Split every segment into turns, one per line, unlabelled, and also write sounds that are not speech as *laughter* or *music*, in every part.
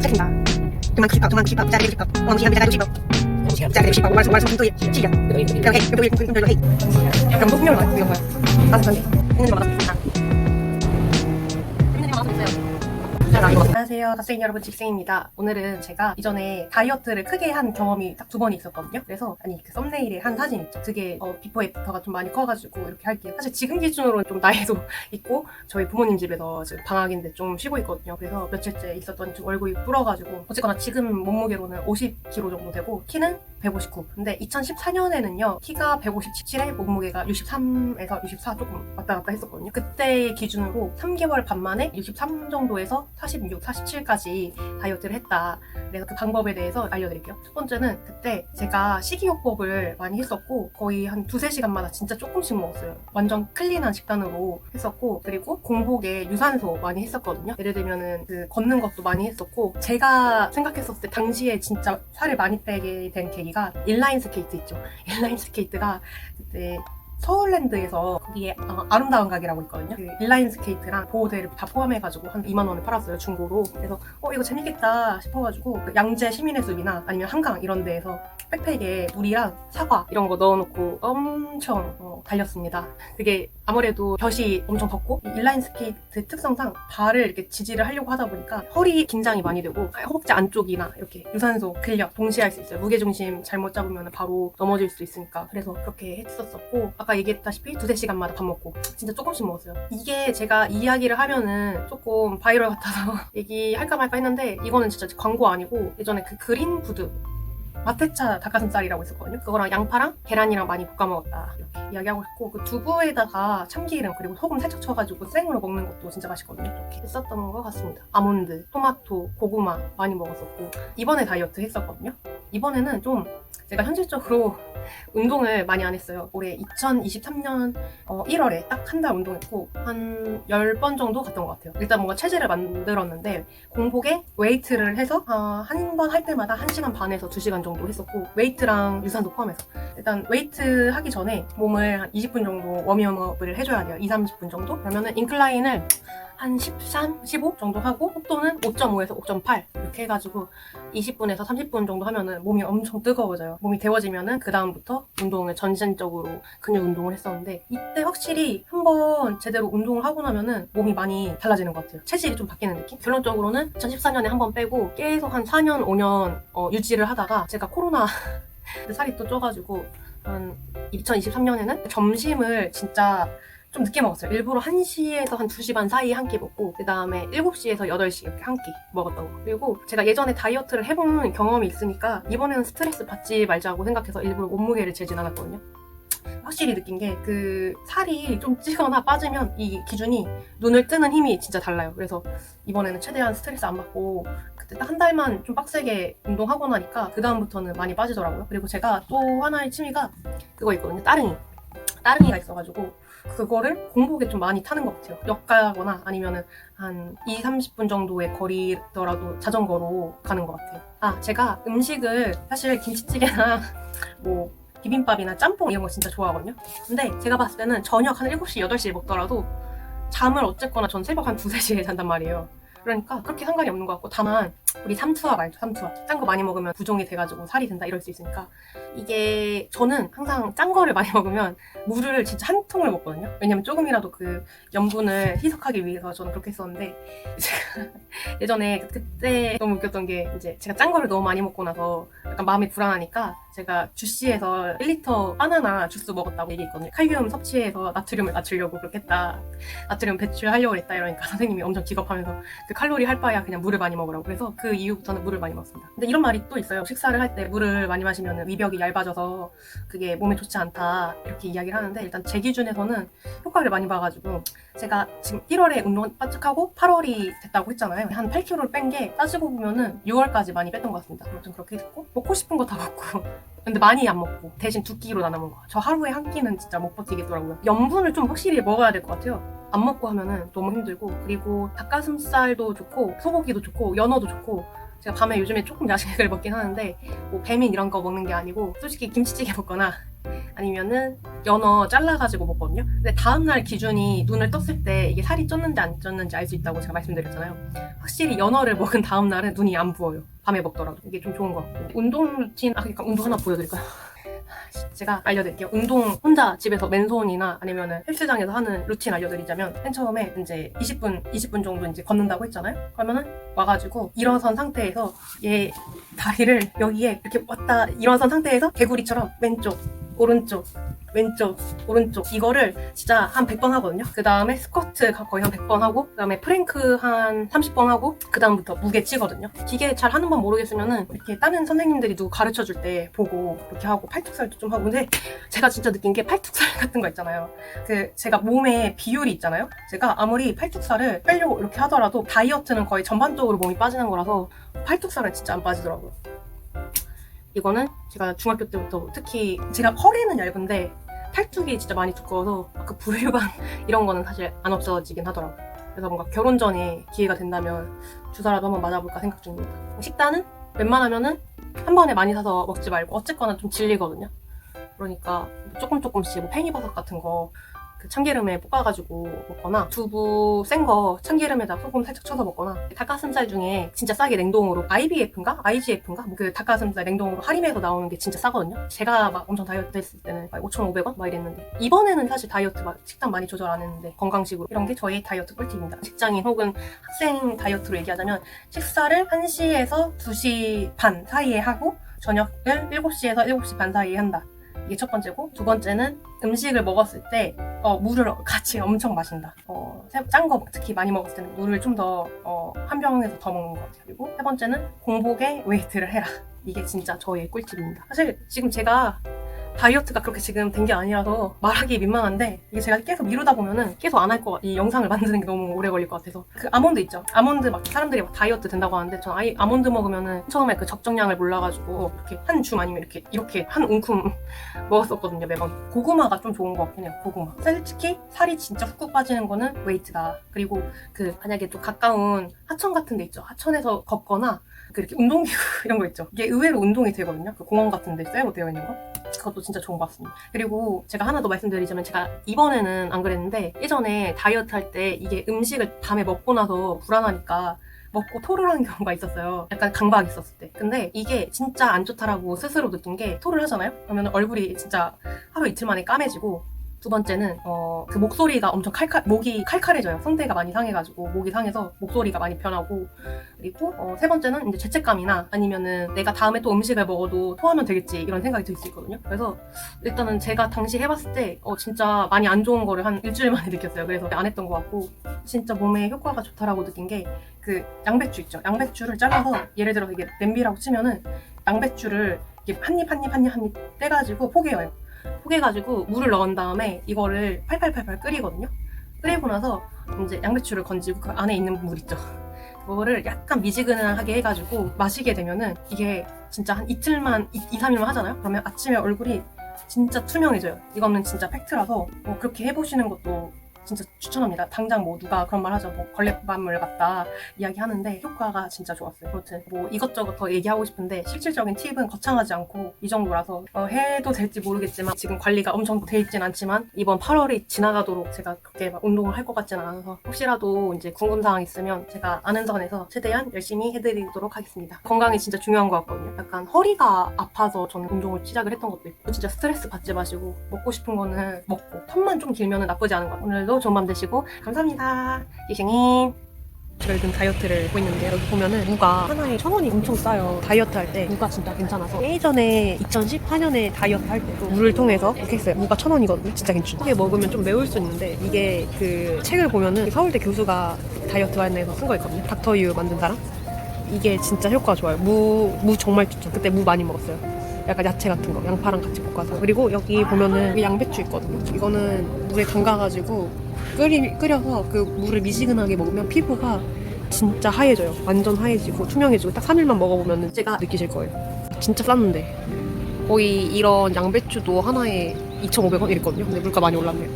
책임다. 그만 90밥, 그만 90밥, 짜리 90밥, 왕 시간 짜리 90밥, 짜리 90밥, 완성 완성 분도에 시간. 그럼 해, 그럼 해, 그럼 해. 그럼 소품을 많이 이런 거야. 다섯 번 해. 있는 거 맞았습니 안녕하세요. 갓생 여러분 직생입니다. 오늘은 제가 이전에 다이어트를 크게 한 경험이 딱 두 번 있었거든요. 그래서 아니 그 썸네일에 한 사진 있죠. 그게 어, 비포 애프터가 좀 많이 커가지고 이렇게 할게요. 사실 지금 기준으로는 좀 나이도 *laughs* 있고 저희 부모님 집에서 지금 방학인데 좀 쉬고 있거든요. 그래서 며칠째 있었더니 좀 얼굴이 불어가지고 어쨌거나 지금 몸무게로는 50kg 정도 되고 키는 159. 근데 2014년에는요 키가 157에 몸무게가 63에서 64 조금 왔다 갔다 했었거든요. 그때 기준으로 3개월 반 만에 63 정도에서 46, 47까지 다이어트를 했다. 그래서 그 방법에 대해서 알려드릴게요. 첫 번째는 그때 제가 식이요법을 많이 했었고 거의 한 두세 시간마다 진짜 조금씩 먹었어요. 완전 클린한 식단으로 했었고 그리고 공복에 유산소 많이 했었거든요. 예를 들면은 그 걷는 것도 많이 했었고 제가 생각했었을 때 당시에 진짜 살을 많이 빼게 된 계기가 인라인 스케이트 있죠. *laughs* 인라인 스케이트가 그때 서울랜드에서 거기에 어, 아름다운 가게라고 있거든요. 그 인라인 스케이트랑 보호대를 다 포함해가지고 한 2만 원에 팔았어요 중고로. 그래서 어 이거 재밌겠다 싶어가지고 그 양재 시민해수기나 아니면 한강 이런 데에서 백팩에 물이랑 사과 이런 거 넣어놓고 엄청 어, 달렸습니다. 그게 아무래도 볕이 엄청 덥고 이 인라인 스케이트 특성상 발을 이렇게 지지를 하려고 하다 보니까 허리 긴장이 많이 되고 허벅지 안쪽이나 이렇게 유산소 근력 동시에 할 수 있어요. 무게 중심 잘못 잡으면 바로 넘어질 수 있으니까 그래서 그렇게 했었었고 아까 얘기했다시피 두세 시간마다 밥 먹고 진짜 조금씩 먹었어요. 이게 제가 이야기를 하면은 조금 바이럴 같아서 *laughs* 얘기할까 말까 했는데 이거는 진짜 광고 아니고 예전에 그 그린 푸드 마테차 닭가슴살이라고 있었거든요. 그거랑 양파랑 계란이랑 많이 볶아 먹었다. 이렇게 이야기하고 싶고 그 두부에다가 참기름 그리고 소금 살짝 쳐가지고 생으로 먹는 것도 진짜 맛있거든요. 이렇게 했었던 것 같습니다. 아몬드, 토마토, 고구마 많이 먹었었고 이번에 다이어트 했었거든요. 이번에는 좀 제가 현실적으로 운동을 많이 안 했어요. 올해 2023년 1월에 딱 한 달 운동했고 한 10번 정도 갔던 것 같아요. 일단 뭔가 체질을 만들었는데 공복에 웨이트를 해서 어, 한번 할 때마다 1시간 반에서 2시간 정도 했었고 웨이트랑 유산소 포함해서 일단 웨이트 하기 전에 몸을 한 20분 정도 워밍업을 해줘야 돼요. 2, 30분 정도? 그러면은 인클라인을 한 13, 15 정도 하고 속도는 5.5에서 5.8 이렇게 해가지고 20분에서 30분 정도 하면은 몸이 엄청 뜨거워져요. 몸이 데워지면은 그 다음부터 운동을 전신적으로 근육 운동을 했었는데 이때 확실히 한번 제대로 운동을 하고 나면은 몸이 많이 달라지는 것 같아요. 체질이 좀 바뀌는 느낌? 결론적으로는 2014년에 한 번 빼고 계속 한 4년, 5년 어, 유지를 하다가 제가 코로나 *laughs* 살이 또 쪄가지고 한 2023년에는 점심을 진짜 좀 늦게 먹었어요. 일부러 1시에서 한 2시 반 사이에 한 끼 먹고 그 다음에 7시에서 8시 이렇게 한 끼 먹었던 거. 그리고 제가 예전에 다이어트를 해본 경험이 있으니까 이번에는 스트레스 받지 말자고 생각해서 일부러 몸무게를 재진 않았거든요. 확실히 느낀 게 그 살이 좀 찌거나 빠지면 이 기준이 눈을 뜨는 힘이 진짜 달라요. 그래서 이번에는 최대한 스트레스 안 받고 그때 딱 한 달만 좀 빡세게 운동하고 나니까 그 다음부터는 많이 빠지더라고요. 그리고 제가 또 하나의 취미가 그거 있거든요. 따릉이. 따릉이가 있어가지고 그거를 공복에 좀 많이 타는 것 같아요. 역 가거나 아니면은 한 2, 30분 정도의 거리더라도 자전거로 가는 것 같아요. 아, 제가 음식을 사실 김치찌개나 *laughs* 뭐 비빔밥이나 짬뽕 이런 거 진짜 좋아하거든요. 근데 제가 봤을 때는 저녁 한 7시, 8시에 먹더라도 잠을 어쨌거나 전 새벽 한 2, 3시에 잔단 말이에요. 그러니까 그렇게 상관이 없는 것 같고 다만 우리 삼투압 알죠? 삼투압. 짠 거 많이 먹으면 부종이 돼가지고 살이 된다 이럴 수 있으니까 이게 저는 항상 짠 거를 많이 먹으면 물을 진짜 한 통을 먹거든요. 왜냐면 조금이라도 그 염분을 희석하기 위해서 저는 그렇게 했었는데 *laughs* 예전에 그때 너무 웃겼던 게 이제 제가 짠 거를 너무 많이 먹고 나서 약간 마음이 불안하니까 제가 주시에서 1리터 바나나 주스 먹었다고 얘기했거든요. 칼륨 섭취해서 나트륨을 낮추려고 그렇게 했다. 나트륨 배출하려고 했다 이러니까 *laughs* 선생님이 엄청 기겁하면서 그 칼로리 할 바야 그냥 물을 많이 먹으라고 그래서 그 이후부터는 물을 많이 먹습니다. 근데 이런 말이 또 있어요. 식사를 할 때 물을 많이 마시면 위벽이 얇아져서 그게 몸에 좋지 않다 이렇게 이야기를 하는데 일단 제 기준에서는 효과를 많이 봐가지고 제가 지금 1월에 운동 바짝 하고 8월이 됐다고 했잖아요. 한 8kg를 뺀 게 따지고 보면은 6월까지 많이 뺐던 것 같습니다. 아무튼 그렇게 했고 먹고 싶은 거 다 먹고 근데 많이 안 먹고 대신 두 끼로 나눠 거. 저 하루에 한 끼는 진짜 못 버티겠더라고요. 염분을 좀 확실히 먹어야 될 것 같아요. 안 먹고 하면은 너무 힘들고 그리고 닭가슴살도 좋고 소고기도 좋고 연어도 좋고 제가 밤에 요즘에 조금 야식을 *laughs* 먹긴 하는데 뭐 배민 이런 거 먹는 게 아니고 솔직히 김치찌개 먹거나 아니면은 연어 잘라가지고 먹거든요. 근데 다음날 기준이 눈을 떴을 때 이게 살이 쪘는지 안 쪘는지 알 수 있다고 제가 말씀드렸잖아요. 확실히 연어를 먹은 다음날은 눈이 안 부어요. 밤에 먹더라도 이게 좀 좋은 것 같고 운동 루틴 아 그러니까 운동 하나 보여드릴까요? *laughs* 제가 알려드릴게요. 운동 혼자 집에서 맨손이나 아니면은 헬스장에서 하는 루틴 알려드리자면 맨 처음에 이제 20분 20분 정도 이제 걷는다고 했잖아요. 그러면은 와가지고 일어선 상태에서 얘 다리를 여기에 이렇게 왔다 일어선 상태에서 개구리처럼 왼쪽 오른쪽 왼쪽 오른쪽 이거를 진짜 한 100번 하거든요. 그 다음에 스쿼트 거의 한 100번 하고 그 다음에 프랭크 한 30번 하고 그 다음부터 무게 치거든요. 기계 잘 하는 법 모르겠으면은 이렇게 다른 선생님들이 누구 가르쳐 줄 때 보고 이렇게 하고 팔뚝살도 좀 하고 근데 제가 진짜 느낀 게 팔뚝살 *laughs* 같은 거 있잖아요. 그 제가 몸에 비율이 있잖아요. 제가 아무리 팔뚝살을 빼려고 이렇게 하더라도 다이어트는 거의 전반적으로 몸이 빠지는 거라서 팔뚝살은 진짜 안 빠지더라고요. 이거는 제가 중학교 때부터 특히 제가 허리는 얇은데 팔뚝이 진짜 많이 두꺼워서 그 부유관 *laughs* 이런 거는 사실 안 없어지긴 하더라고요. 그래서 뭔가 결혼 전에 기회가 된다면 주사라도 한번 맞아볼까 생각 중입니다. 식단은 웬만하면은 한 번에 많이 사서 먹지 말고 어쨌거나 좀 질리거든요. 그러니까 조금 조금씩 뭐 팽이버섯 같은 거 그 참기름에 볶아가지고 먹거나 두부 센 거 참기름에다 소금 살짝 쳐서 먹거나 닭가슴살 중에 진짜 싸게 냉동으로 IBF인가 IGF인가 뭐 그 닭가슴살 냉동으로 할인해서 나오는 게 진짜 싸거든요. 제가 막 엄청 다이어트 했을 때는 5,500원 막 이랬는데 이번에는 사실 다이어트 막 식단 많이 조절 안 했는데 건강식으로 이런 게 저의 다이어트 꿀팁입니다. 직장인 혹은 학생 다이어트로 얘기하자면 식사를 1시에서 2시 반 사이에 하고 저녁을 7시에서 7시 반 사이에 한다. 이게 첫 번째고 두 번째는 음식을 먹었을 때 어, 물을 같이 엄청 마신다. 어, 짠거 특히 많이 먹었을 때는 물을 좀더 어, 한 병에서 더 먹는 것 같아요. 그리고 세 번째는 공복에 웨이트를 해라. 이게 진짜 저의 꿀팁입니다. 사실 지금 제가 다이어트가 그렇게 지금 된 게 아니라서 말하기 민망한데 이게 제가 계속 미루다 보면은 계속 안 할 거, 이 영상을 *laughs* 만드는 게 너무 오래 걸릴 것 같아서. 그 아몬드 있죠? 아몬드 막 사람들이 막 다이어트 된다고 하는데 전 아이 아몬드 먹으면은 처음에 그 적정량을 몰라가지고 이렇게 한 줌 아니면 이렇게 이렇게 한 움큼 *laughs* 먹었었거든요 매번. 고구마가 좀 좋은 것 같긴 해요 고구마. 솔직히 살이 진짜 훅훅 빠지는 거는 웨이트다. 그리고 그 만약에 좀 가까운 하천 같은 데 있죠? 하천에서 걷거나 그 이렇게 운동기구 *laughs* 이런 거 있죠 이게 의외로 운동이 되거든요 그 공원 같은 데 쇠로 되어 있는 거 그것도 진짜 좋은 것 같습니다 그리고 제가 하나 더 말씀드리자면 제가 이번에는 안 그랬는데 예전에 다이어트 할 때 이게 음식을 밤에 먹고 나서 불안하니까 먹고 토를 하는 *laughs* 경우가 있었어요. 약간 강박 있었을 때. 근데 이게 진짜 안 좋다라고 스스로 느낀 게 토를 하잖아요? 그러면 얼굴이 진짜 하루 이틀 만에 까매지고 두 번째는 어, 그 목소리가 엄청 칼칼 목이 칼칼해져요. 성대가 많이 상해가지고 목이 상해서 목소리가 많이 변하고 그리고 어, 세 번째는 이제 죄책감이나 아니면은 내가 다음에 또 음식을 먹어도 토하면 되겠지 이런 생각이 들 수 있거든요. 그래서 일단은 제가 당시 해봤을 때 어, 진짜 많이 안 좋은 거를 한 일주일 만에 *laughs* 느꼈어요. 그래서 안 했던 것 같고 진짜 몸에 효과가 좋다라고 느낀 게 그 양배추 있죠. 양배추를 잘라서 예를 들어 이게 냄비라고 치면은 양배추를 이렇게 한입 한입 한입 한입 떼가지고 포개요. 포개가지고 물을 넣은 다음에 이거를 팔팔팔팔 끓이거든요. 끓이고 나서 이제 양배추를 건지고 그 안에 있는 물 있죠. 그거를 약간 미지근하게 해가지고 마시게 되면은 이게 진짜 한 이틀만, 2, 3일만 하잖아요? 그러면 아침에 얼굴이 진짜 투명해져요. 이거는 진짜 팩트라서 뭐 그렇게 해보시는 것도 진짜 추천합니다. 당장 뭐 누가 그런 말 하죠. 뭐 걸레밥물 같다 이야기하는데 효과가 진짜 좋았어요. 아무튼 뭐 이것저것 더 얘기하고 싶은데 실질적인 팁은 거창하지 않고 이 정도라서 어, 해도 될지 모르겠지만 지금 관리가 엄청 돼 있진 않지만 이번 8월이 지나가도록 제가 그렇게 막 운동을 할 것 같지는 않아서 혹시라도 이제 궁금 사항 있으면 제가 아는 선에서 최대한 열심히 해드리도록 하겠습니다. 건강이 진짜 중요한 것 같거든요. 약간 허리가 아파서 저는 운동을 시작을 했던 것도 있고 진짜 스트레스 받지 마시고 먹고 싶은 거는 먹고 텀만 좀 길면 나쁘지 않은 것 같아요. 오늘도 좋은 밤 되시고 감사합니다. 이생님. 제가 요즘 다이어트를 하고 있는데 여기 보면은 무가 하나에 천 원이 엄청 싸요. 다이어트 할 때 무가 진짜 괜찮아서 예전에 2014년에 다이어트 할 때도 무를 통해서 이렇게 했어요. 무가 천 원이거든요. 진짜 괜찮아. 이게 먹으면 좀 매울 수 있는데 이게 그 책을 보면은 서울대 교수가 다이어트 관련해서 쓴 거 있거든요. 닥터유 만든 사람. 이게 진짜 효과가 좋아요. 무, 무 정말 추천. 그때 무 많이 먹었어요. 약간 야채 같은 거, 양파랑 같이 볶아서. 그리고 여기 보면은 양배추 있거든요. 이거는 물에 담가가지고 끓이, 끓여서 그 물을 미지근하게 먹으면 피부가 진짜 하얘져요. 완전 하얘지고 투명해지고 딱 3일만 먹어보면 제가 느끼실 거예요. 진짜 쌌는데. 거의 이런 양배추도 하나에 2,500원 이랬거든요. 근데 물가 많이 올랐네요.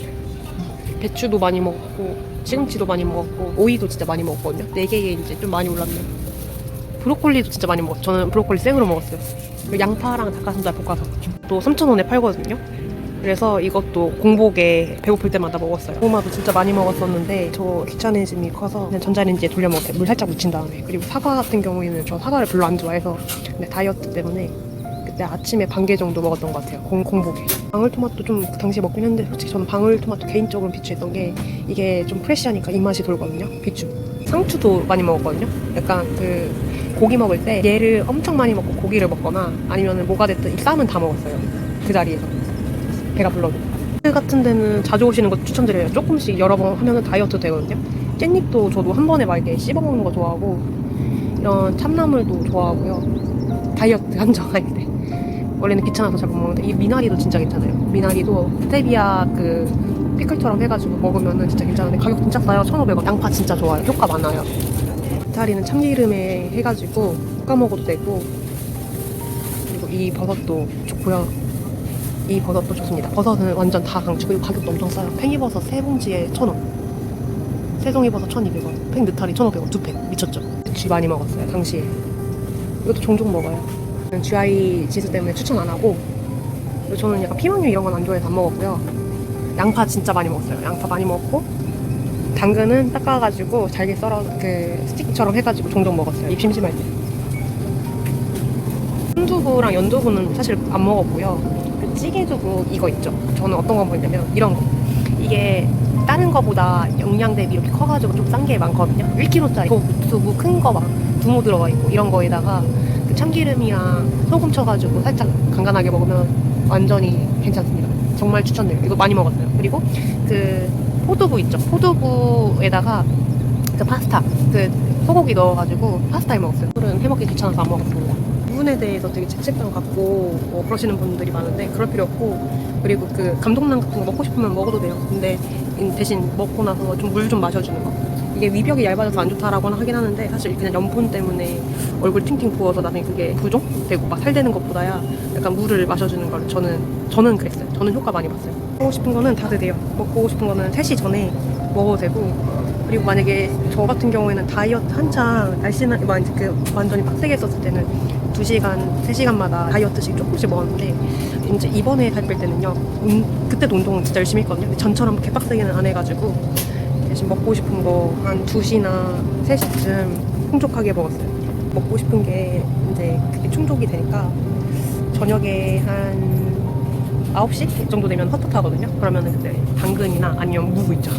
배추도 많이 먹었고 시금치도 많이 먹었고 오이도 진짜 많이 먹었거든요. 네 개에 이제 좀 많이 올랐네요. 브로콜리도 진짜 많이 먹었어요. 저는 브로콜리 생으로 먹었어요. 그리고 양파랑 닭가슴살 볶아서 또 3,000원에 팔거든요. 그래서 이것도 공복에 배고플 때마다 먹었어요. 고구마도 진짜 많이 먹었었는데 저 귀차니즘이 커서 그냥 전자레인지에 돌려 먹었어요. 물 살짝 묻힌 다음에. 그리고 사과 같은 경우에는 저 사과를 별로 안 좋아해서 근데 다이어트 때문에 그때 아침에 반 개 정도 먹었던 것 같아요. 공, 공복에. 방울토마토 좀그 당시에 먹긴 했는데 솔직히 저는 방울토마토 개인적으로 비추했던 게 이게 좀 프레시하니까 입맛이 돌거든요. 비추. 상추도 많이 먹었거든요. 약간 그 고기 먹을 때 얘를 엄청 많이 먹고 고기를 먹거나 아니면 뭐가 됐든 이 쌈은 다 먹었어요. 그 자리에서. 배가 불러도. 그 같은 데는 자주 오시는 거 추천드려요. 조금씩 여러 번 하면 다이어트 되거든요. 깻잎도 저도 한 번에 막 이렇게 씹어 먹는 거 좋아하고 이런 참나물도 좋아하고요. 다이어트 한정할 때. 원래는 귀찮아서 잘 못 먹는데 이 미나리도 진짜 괜찮아요. 미나리도 스테비아 그 피클처럼 해가지고 먹으면은 진짜 괜찮은데 가격 진짜 싸요. 1,500원. 양파 진짜 좋아요. 효과 많아요. 이탈리는 참기름에 해가지고 볶아 먹어도 되고 그리고 이 버섯도 좋고요. 이 버섯도 좋습니다. 버섯은 완전 다 강추 그리고 가격도 엄청 싸요. 팽이버섯 세 봉지에 1,000원. 새송이 버섯 1,200원. 팽 느타리 1,500원. 두 팩. 미쳤죠? 쥐 많이 먹었어요. 당시에. 이것도 종종 먹어요. GI 지수 때문에 추천 안 하고 저는 약간 피망류 이런 건 안 좋아해서 안 먹었고요. 양파 진짜 많이 먹었어요. 양파 많이 먹고 당근은 닦아가지고 잘게 썰어 그 스틱처럼 해가지고 종종 먹었어요. 입 심심할 때. 순두부랑 연두부는 사실 안 먹었고요. 그 찌개두부 이거 있죠. 저는 어떤 거 먹냐면 이런 거. 이게 다른 거보다 영양 대비 이렇게 커가지고 좀 싼 게 많거든요. 1kg짜리 두부 큰 거 막 두모 들어가 있고 이런 거에다가 그 참기름이랑 소금 쳐가지고 살짝 간간하게 먹으면 완전히 괜찮습니다. 정말 추천드려요. 이거 많이 먹었어요. 그리고 그 포두부 있죠. 포두부에다가 그 파스타 그 소고기 넣어가지고 파스타 해 먹었어요. 오늘은 해먹기 귀찮아서 안 먹었습니다. 부분에 대해서 되게 죄책감 갖고 뭐 그러시는 분들이 많은데 그럴 필요 없고 그리고 그 감동란 같은 거 먹고 싶으면 먹어도 돼요. 근데 대신 먹고 나서 좀 물 좀 마셔주는 거. 이게 위벽이 얇아져서 안 좋다라고는 하긴 하는데 사실 그냥 염분 때문에 얼굴 팅팅 부어서 나중에 그게 부종되고 막 살되는 것보다야 약간 물을 마셔주는 걸 저는 저는 그랬어요. 저는 효과 많이 봤어요. 먹고 싶은 거는 다들 돼요. 먹고 싶은 거는 3시 전에 먹어도 되고 그리고 만약에 저 같은 경우에는 다이어트 한창 날씬한 막 이제 그 완전히 빡세게 했었을 때는 2시간, 3시간마다 다이어트씩 조금씩 먹었는데 이제 이번에 살 뺄 때는요 운- 그때도 운동 진짜 열심히 했거든요. 근데 전처럼 개빡세게는 안 해가지고 대신 먹고 싶은 거 한 2시나 3시쯤 풍족하게 먹었어요. 먹고 싶은 게 이제 그게 충족이 되니까 저녁에 한 9시 정도 되면 헛헛하거든요. 그러면은 그때 당근이나 아니면 무 있죠.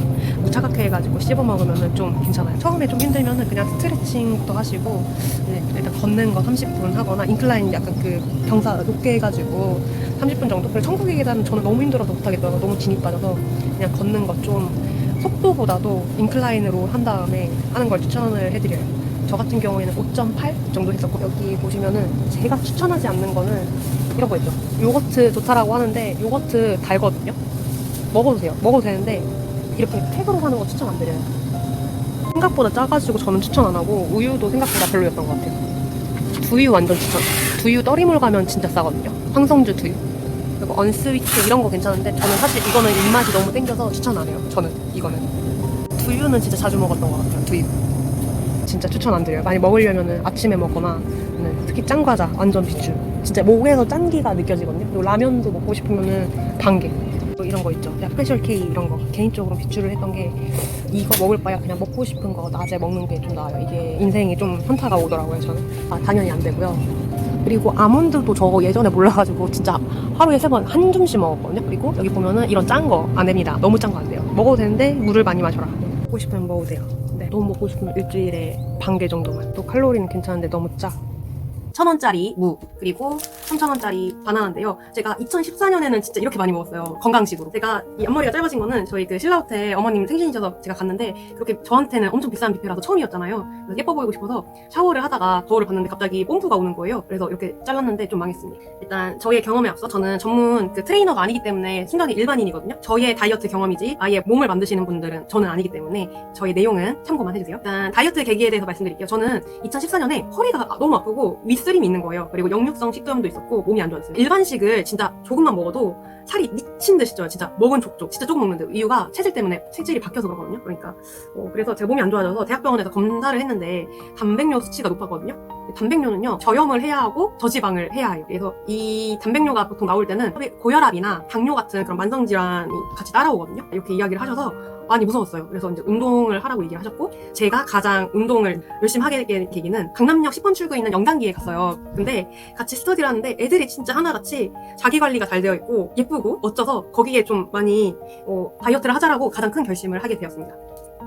무 차갑게 해가지고 씹어 먹으면은 좀 괜찮아요. 처음에 좀 힘들면은 그냥 스트레칭부터 하시고 이제 일단 걷는 거 30분 하거나 인클라인 약간 그 경사 높게 해가지고 30분 정도. 그리고 천국의 계단은 저는 너무 힘들어서 못하겠더라고요. 너무 진입 빠져서 그냥 걷는 거좀 속도보다도 인클라인으로 한 다음에 하는 걸 추천을 해드려요. 저 같은 경우에는 5.8 정도 했었고 여기 보시면은 제가 추천하지 않는 거는 이런 거 있죠. 요거트 좋다라고 하는데 요거트 달거든요. 먹어도 돼요. 먹어도 되는데 이렇게 팩으로 사는 거 추천 안 드려요. 생각보다 짜가지고 저는 추천 안 하고 우유도 생각보다 별로였던 것 같아요. 두유 완전 추천. 두유 떨이몰 가면 진짜 싸거든요. 황성주 두유. 그리고 언스위트 이런 거 괜찮은데 저는 사실 이거는 입맛이 너무 땡겨서 추천 안 해요. 저는 이거는. 두유는 진짜 자주 먹었던 것 같아요. 두유. 진짜 추천 안 드려요. 많이 먹으려면은 아침에 먹거나 아니면 특히 짱과자 완전 비추. 진짜 목에서 짠기가 느껴지거든요. 그리고 라면도 먹고 싶으면은 반개. 또 이런 거 있죠. 그냥 스페셜 K 이런 거 개인적으로 비추를 했던 게 이거 먹을 바야 그냥 먹고 싶은 거 낮에 먹는 게 좀 나아요. 이게 인생이 좀 현타가 오더라고요. 저는 아 당연히 안 되고요. 그리고 아몬드도 저거 예전에 몰라가지고 진짜 하루에 세 번 한 줌씩 먹었거든요. 그리고 여기 보면은 이런 짠 거 안 됩니다. 너무 짠 거 안 돼요. 먹어도 되는데 물을 많이 마셔라. 먹고 싶으면 먹어도 돼요. 네, 너무 먹고 싶으면 일주일에 반 개 정도만. 또 칼로리는 괜찮은데 너무 짜. 천 원짜리 무 그리고 3천 원짜리 바나나인데요. 제가 2014년에는 진짜 이렇게 많이 먹었어요. 건강식으로. 제가 이 앞머리가 짧아진 거는 저희 그 신라 호텔 어머님 생신이셔서 제가 갔는데 그렇게 저한테는 엄청 비싼 뷔페라서 처음이었잖아요. 그래서 예뻐 보이고 싶어서 샤워를 하다가 거울을 봤는데 갑자기 뽕프가 오는 거예요. 그래서 이렇게 잘랐는데 좀 망했습니다. 일단 저희의 경험에 앞서 저는 전문 그 트레이너가 아니기 때문에 순전히 일반인이거든요. 저희의 다이어트 경험이지 아예 몸을 만드시는 분들은 저는 아니기 때문에 저희 내용은 참고만 해주세요. 일단 다이어트 계기에 대해서 말씀드릴게요. 저는 2014년에 허리가 너무 아프고 윗 G3이 있는 거예요. 그리고 역류성 식도염도 있었고 몸이 안 좋았어요. 일반식을 진짜 조금만 먹어도 살이 미친 듯이 쪄요. 진짜 먹은 족족. 진짜 조금 먹는데 이유가 체질 때문에 체질이 바뀌어서 그렇거든요. 그러니까 어, 그래서 제가 몸이 안 좋아져서 대학병원에서 검사를 했는데 단백뇨 수치가 높았거든요. 단백뇨는요 저염을 해야 하고 저지방을 해야 해요. 그래서 이 단백뇨가 보통 나올 때는 고혈압이나 당뇨 같은 그런 만성 질환이 같이 따라오거든요. 이렇게 이야기를 하셔서 많이 무서웠어요. 그래서 이제 운동을 하라고 얘기를 하셨고 제가 가장 운동을 열심히 하게 된 계기는 강남역 10번 출구에 있는 영단기에 갔어요. 근데 같이 스터디를 하는데 애들이 진짜 하나같이 자기 관리가 잘 되어 있고 예쁘 고 멋져서 거기에 좀 많이 어, 다이어트를 하자라고 가장 큰 결심을 하게 되었습니다.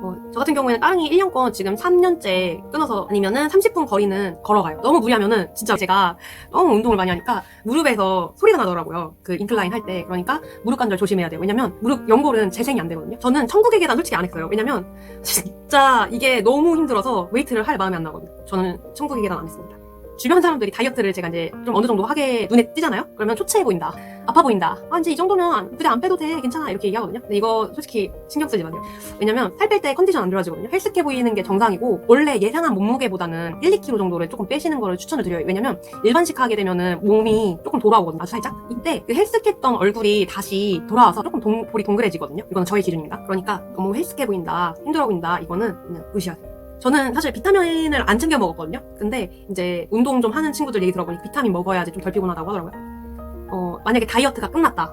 어, 저 같은 경우에는 따릉이 1년권 지금 3년째 끊어서 아니면은 30분 거리는 걸어가요. 너무 무리하면은 진짜 제가 너무 운동을 많이 하니까 무릎에서 소리가 나더라고요. 그 인클라인 할 때. 그러니까 무릎 관절 조심해야 돼요. 왜냐면 무릎 연골은 재생이 안 되거든요. 저는 천국의 계단 솔직히 안 했어요. 왜냐면 진짜 이게 너무 힘들어서 웨이트를 할 마음이 안 나거든요. 저는 천국의 계단 안 했습니다. 주변 사람들이 다이어트를 제가 이제 좀 어느 정도 하게 눈에 띄잖아요? 그러면 초췌해 보인다. 아파 보인다. 아, 이제 이 정도면 안- 부대 안 빼도 돼. 괜찮아. 이렇게 얘기하거든요. 근데 이거 솔직히 신경 쓰지 마세요. 왜냐면 살 뺄 때 컨디션 안 좋아지거든요. 헬스케 보이는 게 정상이고 원래 예상한 몸무게보다는 1, 2kg 정도를 조금 빼시는 거를 추천을 드려요. 왜냐면 일반식 하게 되면은 몸이 조금 돌아오거든요. 아주 살짝. 이때 그 헬스케했던 얼굴이 다시 돌아와서 조금 동, 볼이 동그래지거든요. 이거는 저의 기준입니다. 그러니까 너무 헬스케 보인다, 힘들어 보인다. 이거는 그냥 무시하세요. 저는 사실 비타민을 안 챙겨 먹었거든요. 근데 이제 운동 좀 하는 친구들 얘기 들어보니 비타민 먹어야지 좀 덜 피곤하다고 하더라고요. 어, 만약에 다이어트가 끝났다.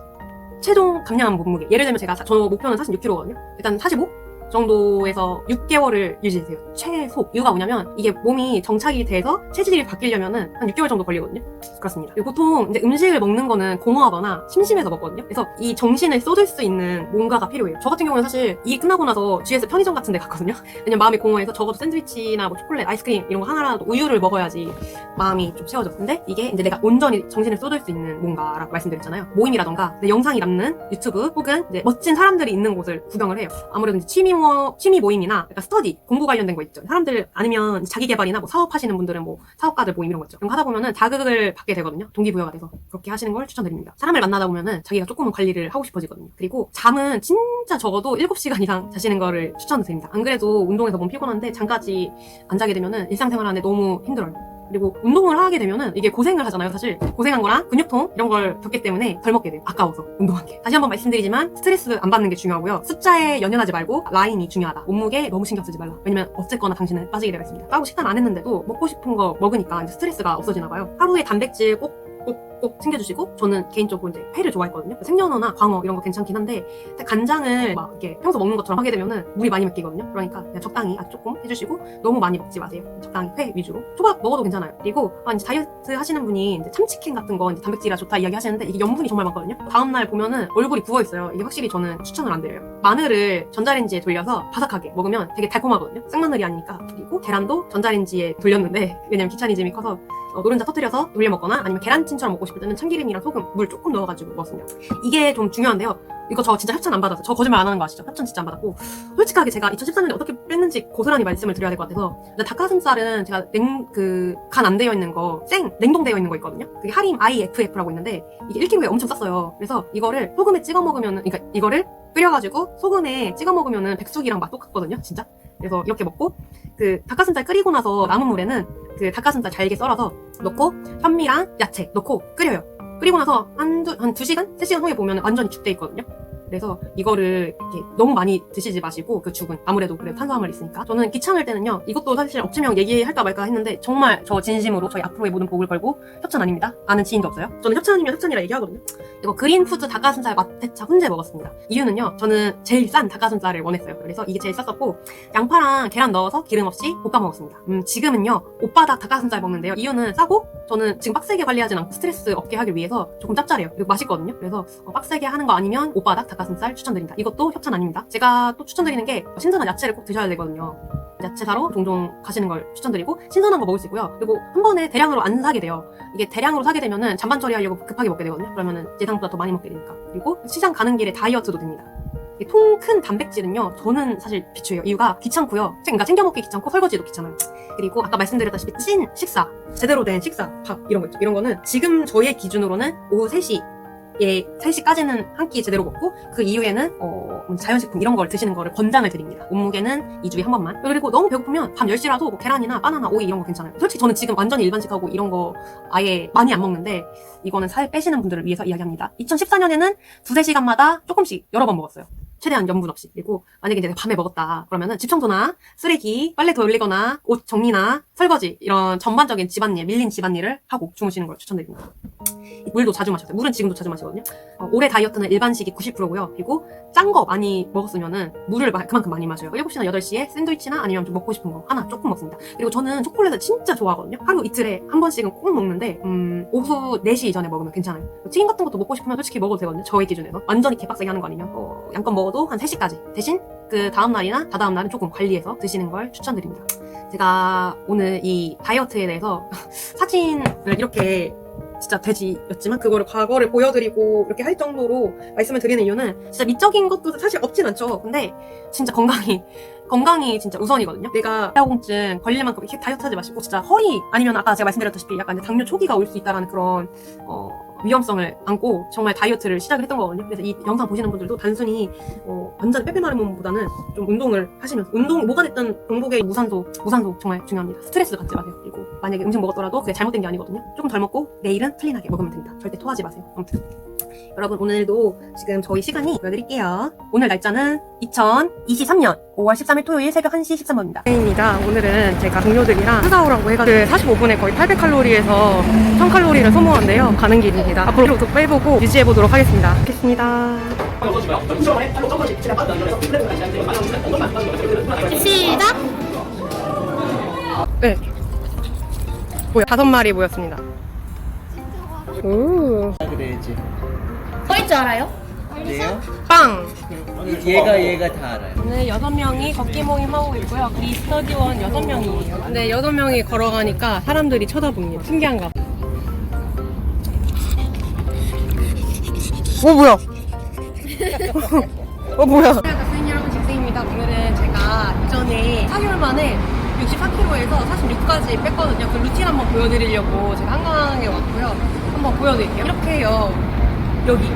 최종 감량한 몸무게. 예를 들면 제가, 저 목표는 46kg거든요. 일단 45? 정도에서 6개월을 유지해주세요. 최소. 이유가 뭐냐면, 이게 몸이 정착이 돼서 체질이 바뀌려면은 한 6개월 정도 걸리거든요. 그렇습니다. 보통 이제 음식을 먹는 거는 공허하거나 심심해서 먹거든요. 그래서 이 정신을 쏟을 수 있는 뭔가가 필요해요. 저 같은 경우는 사실 이 끝나고 나서 GS 편의점 같은 데 갔거든요. *laughs* 왜냐면 마음이 공허해서 적어도 샌드위치나 뭐 초콜릿, 아이스크림 이런 거 하나라도 우유를 먹어야지 마음이 좀 채워져. 근데 이게 이제 내가 온전히 정신을 쏟을 수 있는 뭔가라고 말씀드렸잖아요. 모임이라던가 내 영상이 남는 유튜브 혹은 멋진 사람들이 있는 곳을 구경을 해요. 아무래도 취미 모, 취미 모임이나 약간 스터디, 공부 관련된 거 있죠. 사람들 아니면 자기 개발이나 뭐 사업하시는 분들은 뭐 사업가들 모임 이런 거 있죠. 그런 거 하다 보면은 자극을 받게 되거든요. 동기부여가 돼서 그렇게 하시는 걸 추천드립니다. 사람을 만나다 보면은 자기가 조금은 관리를 하고 싶어지거든요. 그리고 잠은 진짜 적어도 7시간 이상 자시는 거를 추천드립니다. 안 그래도 운동해서 몸 피곤한데 잠까지 안 자게 되면은 일상생활 하는데 너무 힘들어요. 그리고 운동을 하게 되면은 이게 고생을 하잖아요, 사실. 고생한 거랑 근육통 이런 걸 겪기 때문에 덜 먹게 돼요. 아까워서 운동한 게. 다시 한번 말씀드리지만 스트레스 안 받는 게 중요하고요. 숫자에 연연하지 말고 라인이 중요하다. 몸무게 너무 신경 쓰지 말라. 왜냐면 어쨌거나 당신은 빠지게 되어 있습니다. 따로 식단 안 했는데도 먹고 싶은 거 먹으니까 이제 스트레스가 없어지나 봐요. 하루에 단백질 꼭 꼭, 꼭 챙겨주시고, 저는 개인적으로 이제 회를 좋아했거든요. 생연어나 광어 이런 거 괜찮긴 한데, 간장을 막 이렇게 평소 먹는 것처럼 하게 되면은 물이 많이 맺기거든요. 그러니까 그냥 적당히 아주 조금 해주시고, 너무 많이 먹지 마세요. 적당히 회 위주로. 초밥 먹어도 괜찮아요. 그리고 아, 이제 다이어트 하시는 분이 이제 참치캔 같은 거 이제 단백질이 좋다 이야기 하시는데 이게 염분이 정말 많거든요. 다음 날 보면은 얼굴이 부어 있어요. 이게 확실히 저는 추천을 안 드려요. 마늘을 전자레인지에 돌려서 바삭하게 먹으면 되게 달콤하거든요. 생마늘이 아니니까. 그리고 계란도 전자레인지에 돌렸는데 왜냐면 귀차니즘이 커서 어, 노른자 터뜨려서 돌려 먹거나 아니면 계란찜처럼 먹고 싶을 때는 참기름이랑 소금, 물 조금 넣어가지고 먹습니다. 이게 좀 중요한데요. 이거 저 진짜 협찬 안 받았어요. 저 거짓말 안 하는 거 아시죠? 협찬 진짜 안 받았고 솔직하게 제가 2014년에 어떻게 뺐는지 고스란히 말씀을 드려야 될 것 같아서 근데 닭가슴살은 제가 냉 그 간 안 되어 있는 거 생 냉동되어 있는 거 있거든요. 그게 하림 IFF라고 있는데 이게 1kg에 엄청 쌌어요. 그래서 이거를 소금에 찍어 먹으면은 그러니까 이거를 끓여가지고 소금에 찍어 먹으면은 백숙이랑 맛 똑같거든요. 진짜. 그래서 이렇게 먹고 그 닭가슴살 끓이고 나서 남은 물에는 그 닭가슴살 잘게 썰어서 넣고 현미랑 야채 넣고 끓여요. 끓이고 나서 한, 두, 한 2시간? 3시간 후에 보면 완전히 죽돼 있거든요. 그래서 이거를 너무 많이 드시지 마시고 그 죽은 아무래도 그래 탄수화물 있으니까. 저는 귀찮을 때는요 이것도 사실 업체명 얘기할까 말까 했는데 정말 저 진심으로 저희 앞으로의 모든 복을 걸고 협찬 아닙니다. 아는 지인도 없어요. 저는 협찬이면 협찬이라 얘기하거든요. 이거 그린푸드 닭가슴살 맛대차 훈제 먹었습니다. 이유는요 저는 제일 싼 닭가슴살을 원했어요. 그래서 이게 제일 쌌었고 양파랑 계란 넣어서 기름 없이 볶아 먹었습니다. 음 지금은요 오빠닭 닭가슴살 먹는데요. 이유는 싸고 저는 지금 빡세게 관리하진 않고 스트레스 없게 하기 위해서 조금 짭짤해요. 그리고 맛있거든요. 그래서 어, 빡세게 하는 거 아니면 오빠닭 닭가슴살 추천드립니다. 이것도 협찬 아닙니다. 제가 또 추천드리는 게 신선한 야채를 꼭 드셔야 되거든요. 야채 사러 종종 가시는 걸 추천드리고 신선한 거 먹을 수 있고요. 그리고 한 번에 대량으로 안 사게 돼요. 이게 대량으로 사게 되면은 잔반 처리하려고 급하게 먹게 되거든요. 그러면은 예상보다 더 많이 먹게 되니까. 그리고 시장 가는 길에 다이어트도 됩니다. 통 큰 단백질은요 저는 사실 비추예요. 이유가 귀찮고요. 그러니까 챙겨 먹기 귀찮고 설거지도 귀찮아요. 그리고 아까 말씀드렸다시피 찐 식사 제대로 된 식사 밥 이런 거 있죠. 이런 거는 지금 저의 기준으로는 오후 3시 예, 3시까지는 한 끼 제대로 먹고 그 이후에는 어, 자연식품 이런 걸 드시는 거를 권장을 드립니다. 몸무게는 2주에 한 번만. 그리고 너무 배고프면 밤 10시라도 뭐 계란이나 바나나, 오이 이런 거 괜찮아요. 솔직히 저는 지금 완전히 일반식하고 이런 거 아예 많이 안 먹는데 이거는 살 빼시는 분들을 위해서 이야기합니다. 2014년에는 두세 시간마다 조금씩 여러 번 먹었어요. 최대한 염분 없이. 그리고 만약에 이제 밤에 먹었다. 그러면은 집 청소나 쓰레기, 빨래 돌리거나 옷 정리나 설거지 이런 전반적인 집안일, 밀린 집안일을 하고 주무시는 걸 추천드립니다. 물도 자주 마셔야 돼요. 물은 지금도 자주 마시거든요. 어, 올해 다이어트는 일반식이 90%고요. 그리고 짠 거 많이 먹었으면은 물을 마- 그만큼 많이 마셔요. 7시나 8시에 샌드위치나 아니면 좀 먹고 싶은 거 하나 조금 먹습니다. 그리고 저는 초콜릿을 진짜 좋아하거든요. 하루 이틀에 한 번씩은 꼭 먹는데 음, 오후 4시 이전에 먹으면 괜찮아요. 튀김 같은 것도 먹고 싶으면 솔직히 먹어도 되거든요. 저의 기준에서. 완전히 개빡세게 하는 거 아니면 어, 양껏 먹어 도 한 3시까지. 대신 그 다음 날이나 다다음 날은 조금 관리해서 드시는 걸 추천드립니다. 제가 오늘 이 다이어트에 대해서 *laughs* 사진을 이렇게 진짜 돼지였지만 그거를 과거를 보여드리고 이렇게 할 정도로 말씀을 드리는 이유는 진짜 미적인 것도 사실 없진 않죠. 근데 진짜 건강이 건강이 진짜 우선이거든요. 내가 대화공증 걸릴 만큼 이렇게 다이어트 하지 마시고 진짜 허리 아니면 아까 제가 말씀드렸다시피 약간 당뇨 초기가 올 수 있다라는 그런 어, 위험성을 안고 정말 다이어트를 시작을 했던 거거든요. 그래서 이 영상 보시는 분들도 단순히 어, 완전 빼빼마른 몸보다는 좀 운동을 하시면서 운동 뭐가 됐든 공복에 무산소 무산소 정말 중요합니다. 스트레스 갖지 마세요. 그리고 만약에 음식 먹었더라도 그게 잘못된 게 아니거든요. 조금 덜 먹고 내일은 클린하게 먹으면 됩니다. 절대 토하지 마세요. 아무튼 여러분 오늘도 지금 저희 시간이 보여드릴게요. 오늘 날짜는 2023년 5월 13일 토요일 새벽 1시 13분입니다. 입니다. 오늘은 제가 동료들이랑 회사오라고 해가지고 45분에 거의 800칼로리에서 1000칼로리를 소모한대요. 가는 길입니다. 앞으로 도 빼보고 유지해보도록 하겠습니다. 좋겠습니다.
시작!
네. 뭐야? 다섯 마리 모였습니다. 오.
그래야지.
써있 줄 알아요?
네요?
빵!
얘가 얘가 다 알아요.
오늘 여섯 명이 걷기 모임 하고 있고요. 이 스터디원 여섯 명이에요. 근데 여섯 명이 걸어가니까 사람들이 쳐다봅니다. 신기한가 봐. 어 뭐야? *laughs* 어 뭐야? 안녕하세요 여러분 직생입니다. 오늘은 제가 이전에 4개월 만에 64kg에서 46까지 뺐거든요. 그 루틴 한번 보여드리려고 제가 한강에 왔고요. 한번 보여드릴게요. 이렇게 해요. 여기.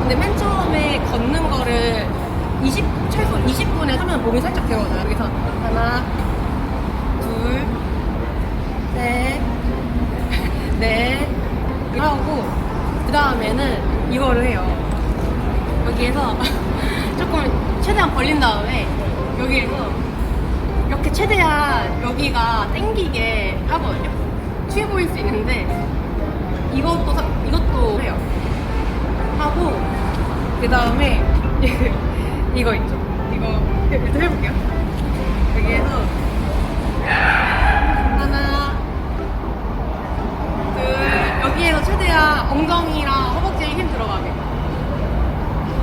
근데 맨 처음에 걷는 거를 20, 최소 20분에 하면 몸이 살짝 데워져요. 여기서 하나, 둘, 셋, *laughs* 넷, 하고, 그 다음에는 이거를 해요. 여기에서 *laughs* 조금 최대한 벌린 다음에 여기에서 이렇게 최대한 여기가 땡기게 하거든요. 취해 보일 수 있는데 이것도 사- 이것도 해요. 하고 그 다음에 *laughs* 이거 있죠. 이거 일단 해볼게요. 여기에서 하나, 둘 여기에서 최대한 엉덩이랑 허벅지에 힘 들어가게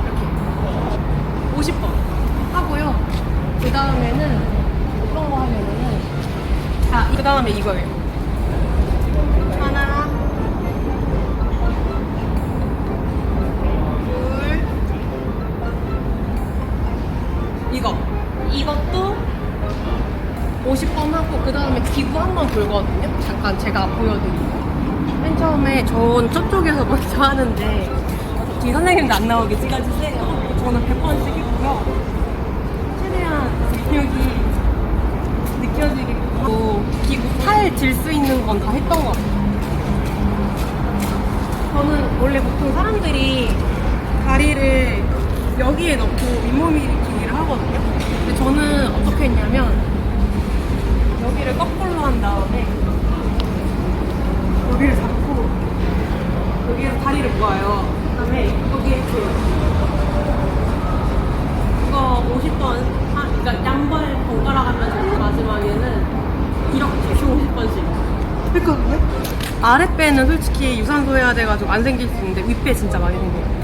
이렇게 50번 하고요. 그 다음에는 어떤 거 하면은 자, 그 다음에 이거예요. 이거. 이것도 50번 하고, 그 다음에 기구 한 번 돌거든요. 잠깐 제가 보여드리고. 맨 처음에 전 저쪽에서 먼저 하는데, 뒤 선생님도 안 나오게 찍어주세요. 저는 100번 찍겠고요. 최대한 근육이 느껴지게 하고, 기구 팔 들 수 있는 건 다 했던 것 같아요. 저는 원래 보통 사람들이 다리를 여기에 넣고 윗몸 일으키기를 하거든요. 근데 저는 어떻게 했냐면 여기를 거꾸로 한 다음에 여기를 잡고 여기에서 다리를 모아요. 그다음에 여기에 이렇게 이거 50번 한 그러니까 양발 번갈아 가면서 마지막에는 이렇게 50번씩 했거든요. 아랫배는 솔직히 유산소 해야 돼가지고 안 생길 수 있는데 윗배 진짜 많이 생겨요.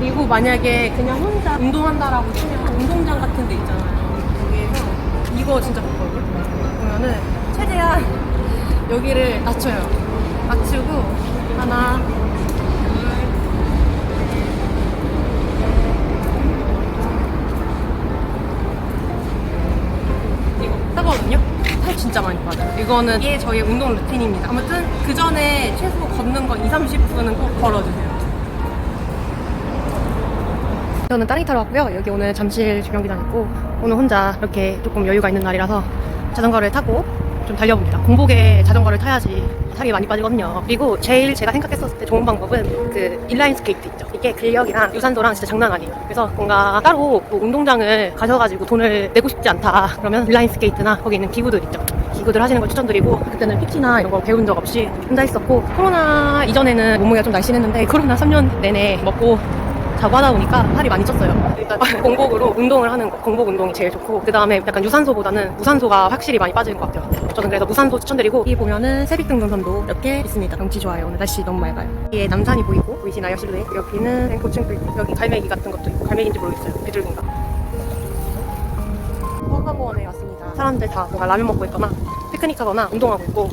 그리고 만약에 그냥 혼자 운동한다라고 치면 운동장 같은 데 있잖아요. 거기에서 이거 진짜 좋거든요. 보면은 최대한 여기를 낮춰요. 낮추고 하나, 하거든요. 살 진짜 많이 빠져요. 이거는 이게 저희 운동 루틴입니다. 아무튼 그 전에 최소 걷는 거 2, 30분은 꼭 걸어주세요. 저는 딸이 타러 왔고요. 여기 오늘 잠실 주변기장 있고 오늘 혼자 이렇게 조금 여유가 있는 날이라서 자전거를 타고 좀 달려봅니다. 공복에 자전거를 타야지 살이 많이 빠지거든요. 그리고 제일 제가 생각했었을 때 좋은 방법은 그 인라인 스케이트 있죠. 이게 근력이랑 유산소랑 진짜 장난 아니에요. 그래서 뭔가 따로 뭐 운동장을 가셔가지고 돈을 내고 싶지 않다. 그러면 인라인 스케이트나 거기 있는 기구들 있죠. 기구들 하시는 걸 추천드리고 그때는 PT나 이런 거 배운 적 없이 혼자 했었고 코로나 이전에는 몸무게가 좀 날씬했는데 코로나 3년 내내 먹고 자고 하다 보니까 살이 많이 쪘어요. 일단 공복으로 운동을 하는 거, 공복 운동이 제일 좋고 그 다음에 약간 유산소보다는 무산소가 확실히 많이 빠지는 것 같아요. 저는 그래서 무산소 추천드리고 여기 보면은 세빛등등선도 이렇게 있습니다. 경치 좋아요. 오늘 날씨 너무 맑아요. 뒤에 남산이 보이고 보이시나요 실루엣? 여기는 고층 빌딩 여기 갈매기 같은 것도 있고 갈매기인지 모르겠어요. 비둘기인가? 허가공원에 왔습니다. 사람들 다 뭔가 라면 먹고 있거나 피크닉 하거나 운동하고 있고